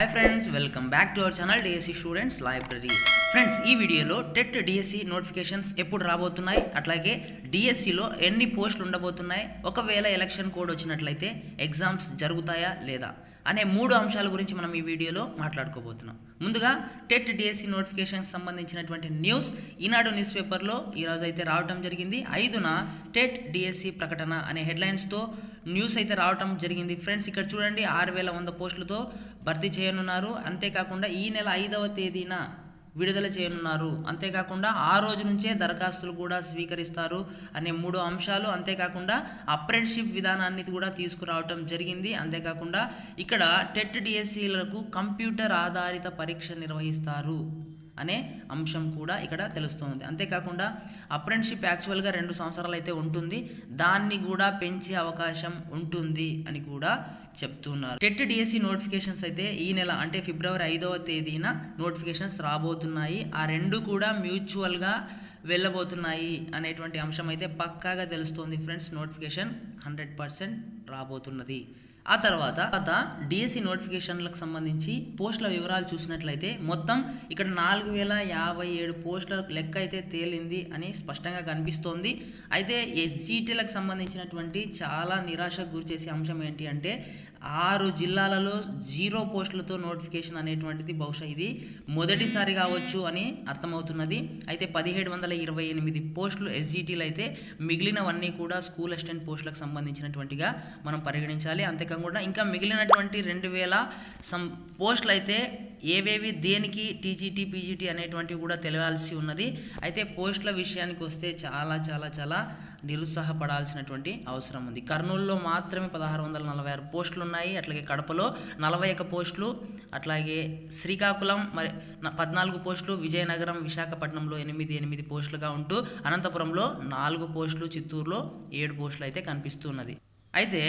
Hi friends welcome back to our channel DSC students library friends ఈ వీడియోలో TET DSC notifications ఎప్పుడు రాబోతున్నాయి? అట్లాగే డిఎస్సిలో ఎన్ని పోస్టులు ఉండబోతున్నాయి? ఒకవేళ ఎలక్షన్ కోడ్ వచ్చినట్లయితే ఎగ్జామ్స్ జరుగుతాయా లేదా? అనే మూడు అంశాల గురించి మనం ఈ వీడియోలో మాట్లాడుకోబోతున్నాం. ముందుగా టెట్ డిఎస్సి నోటిఫికేషన్కి సంబంధించినటువంటి న్యూస్. ఈనాడు న్యూస్ పేపర్లో ఈరోజు అయితే రావటం జరిగింది. ఐదున టెట్ డిఎస్సి ప్రకటన అనే హెడ్లైన్స్తో న్యూస్ అయితే రావటం జరిగింది. ఫ్రెండ్స్ ఇక్కడ చూడండి ఆరు వేల వంద పోస్టులతో భర్తీ చేయనున్నారు. అంతేకాకుండా ఈ నెల ఐదవ తేదీన విడుదల చేయనున్నారు. అంతేకాకుండా ఆ రోజు నుంచే దరఖాస్తులు కూడా స్వీకరిస్తారు అనే మూడు అంశాలు. అంతేకాకుండా అప్రెంటిషిప్ విధానాన్ని కూడా తీసుకురావటం జరిగింది. అంతేకాకుండా ఇక్కడ టెట్ డిఎస్సీలకు కంప్యూటర్ ఆధారిత పరీక్ష నిర్వహిస్తారు. అనే అంశం కూడా ఇక్కడ తెలుస్తుంది. అంతేకాకుండా అప్రెంటిషిప్ యాక్చువల్గా రెండు సంవత్సరాలు అయితే ఉంటుంది. దాన్ని కూడా పెంచే అవకాశం ఉంటుంది అని కూడా చెప్తున్నారు. టెట్ డిఎస్సి నోటిఫికేషన్స్ అయితే ఈ నెల అంటే ఫిబ్రవరి ఐదవ తేదీన నోటిఫికేషన్స్ రాబోతున్నాయి. ఆ రెండు కూడా మ్యూచువల్గా వెళ్ళబోతున్నాయి అనేటువంటి అంశం అయితే పక్కాగా తెలుస్తుంది. ఫ్రెండ్స్ నోటిఫికేషన్ హండ్రెడ్ పర్సెంట్ రాబోతున్నది. ఆ తర్వాత డిఎస్సి నోటిఫికేషన్లకు సంబంధించి పోస్టుల వివరాలు చూసినట్లయితే మొత్తం ఇక్కడ నాలుగు వేల యాభై ఏడు పోస్టుల లెక్క అయితే తేలింది అని స్పష్టంగా కనిపిస్తోంది. అయితే ఎస్జీటీలకు సంబంధించినటువంటి చాలా నిరాశకు గురిచేసే అంశం ఏంటి అంటే ఆరు జిల్లాలలో జీరో పోస్టులతో నోటిఫికేషన్ అనేటువంటిది బహుశా ఇది మొదటిసారి కావచ్చు అని అర్థమవుతున్నది. అయితే పదిహేడు వందల ఇరవై ఎనిమిది పోస్టులు ఎస్జిటీలు అయితే మిగిలినవన్నీ కూడా స్కూల్ అసిస్టెంట్ పోస్టులకు సంబంధించినటువంటిగా మనం పరిగణించాలి. అంతేకాకుండా ఇంకా మిగిలినటువంటి రెండు వేల సం పోస్టులు అయితే ఏవేవి దేనికి టీజీటీ పీజీటీ అనేటువంటివి కూడా తెలియాల్సి ఉన్నది. అయితే పోస్టుల విషయానికి వస్తే చాలా చాలా చాలా నిరుత్సాహపడాల్సినటువంటి అవసరం ఉంది. కర్నూలులో మాత్రమే పదహారు వందల నలభై ఆరు పోస్టులు ఉన్నాయి. అట్లాగే కడపలో నలభై ఒక పోస్టులు అట్లాగే శ్రీకాకుళం మరి పద్నాలుగు పోస్టులు విజయనగరం విశాఖపట్నంలో ఎనిమిది ఎనిమిది పోస్టులుగా ఉంటూ అనంతపురంలో నాలుగు పోస్టులు చిత్తూరులో ఏడు పోస్టులు అయితే కనిపిస్తున్నది అయితే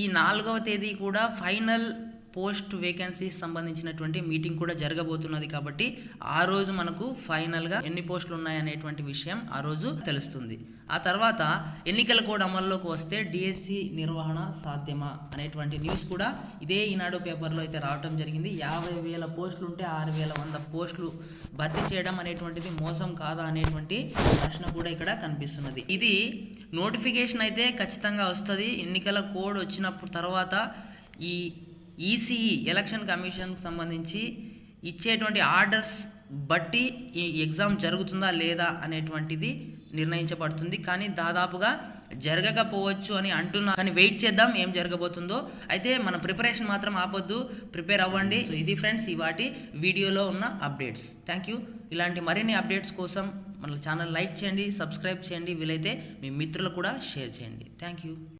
ఈ నాలుగవ తేదీ కూడా ఫైనల్ పోస్ట్ వేకెన్సీస్ సంబంధించినటువంటి మీటింగ్ కూడా జరగబోతున్నది కాబట్టి ఆ రోజు మనకు ఫైనల్గా ఎన్ని పోస్టులు ఉన్నాయనేటువంటి విషయం ఆ రోజు తెలుస్తుంది. ఆ తర్వాత ఎన్నికల కోడ్ అమల్లోకి వస్తే డిఎస్సి నిర్వహణ సాధ్యమా అనేటువంటి న్యూస్ కూడా ఇదే ఈనాడు పేపర్లో అయితే రావటం జరిగింది. యాభై వేల పోస్టులు ఉంటే ఆరు వేల వంద పోస్టులు భర్తీ చేయడం అనేటువంటిది మోసం కాదా అనేటువంటి ప్రశ్న కూడా ఇక్కడ కనిపిస్తున్నది. ఇది నోటిఫికేషన్ అయితే ఖచ్చితంగా వస్తుంది. ఎన్నికల కోడ్ వచ్చినప్పుడు తర్వాత ఈ ఈసీఈ ఎలక్షన్ కమిషన్కి సంబంధించి ఇచ్చేటువంటి ఆర్డర్స్ బట్టి ఈ ఎగ్జామ్ జరుగుతుందా లేదా అనేటువంటిది నిర్ణయించబడుతుంది. కానీ దాదాపుగా జరగకపోవచ్చు అని అంటున్నా కానీ వెయిట్ చేద్దాం ఏం జరగబోతుందో. అయితే మన ప్రిపరేషన్ మాత్రం ఆపొద్దు ప్రిపేర్ అవ్వండి. సో ఇది ఫ్రెండ్స్ ఈ వాటి వీడియోలో ఉన్న అప్డేట్స్. Thank you. ఇలాంటి మరిన్ని అప్డేట్స్ కోసం మన ఛానల్ లైక్ చేయండి సబ్స్క్రైబ్ చేయండి. వీలైతే మీ మిత్రులకు కూడా షేర్ చేయండి. Thank you.